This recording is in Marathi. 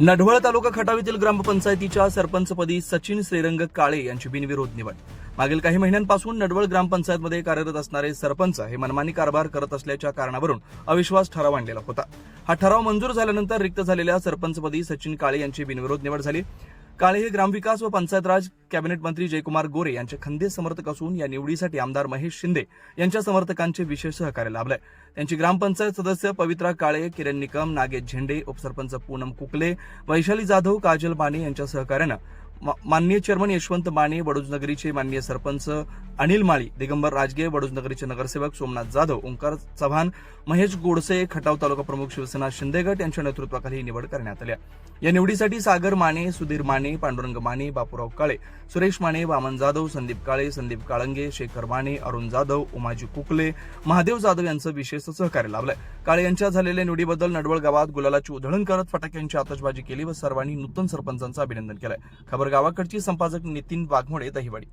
नढवळ तालुका खटावीतील ग्रामपंचायतीच्या सरपंचपदी सचिन श्रीरंग काळे यांची बिनविरोध निवड. मागील काही महिन्यांपासून नडवळ ग्रामपंचायतमध्ये कार्यरत असणारे सरपंच हे मनमानी कारभार करत असल्याच्या कारणावरून अविश्वास ठराव आणलेला होता. हा ठराव मंजूर झाल्यानंतर रिक्त झालेल्या सरपंचपदी सचिन काळे यांची बिनविरोध निवड झाली. काळे हे ग्रामविकास व पंचायत राज कॅबिनेट मंत्री जयकुमार गोरे यांचे खंदे समर्थक असून या निवडीसाठी आमदार महेश शिंदे यांच्या समर्थकांचे विशेष सहकार्य लाभलंय. त्यांची ग्रामपंचायत सदस्य पवित्रा काळे किरण निकम नागेश झेंडे उपसरपंच पूनम कुकले वैशाली जाधव काजल बाणे यांच्या सहकार्यानं माननीय चेअरमन यशवंत माने वडोजनगरीचे माननीय सरपंच अनिल माळी दिगंबर राजगे वडोजनगरीचे नगरसेवक सोमनाथ जाधव ओंकार चव्हाण महेश गोडसे खटाव तालुका प्रमुख शिवसेना शिंदेगट यांच्या नेतृत्वाखाली ही निवड करण्यात आली या निवडीसाठी सागर माने सुधीर माने पांडुरंग माने बापूराव काळे सुरेश माने वामन जाधव संदीप काळे संदीप काळंगे शेखर माने अरुण जाधव उमाजी कुकले महादेव जाधव यांचं विशेष सहकार्य लाभलंय. काळे यांच्या झालेल्या निवडीबद्दल नडवळ गावात गुलालाची उधळण करत फटाक्यांची आतषबाजी केली व सर्वांनी नूतन सरपंचांचं अभिनंदन केलंय. खबर गावाकडची संपादक नितीन वाघमोडे दहिवाडी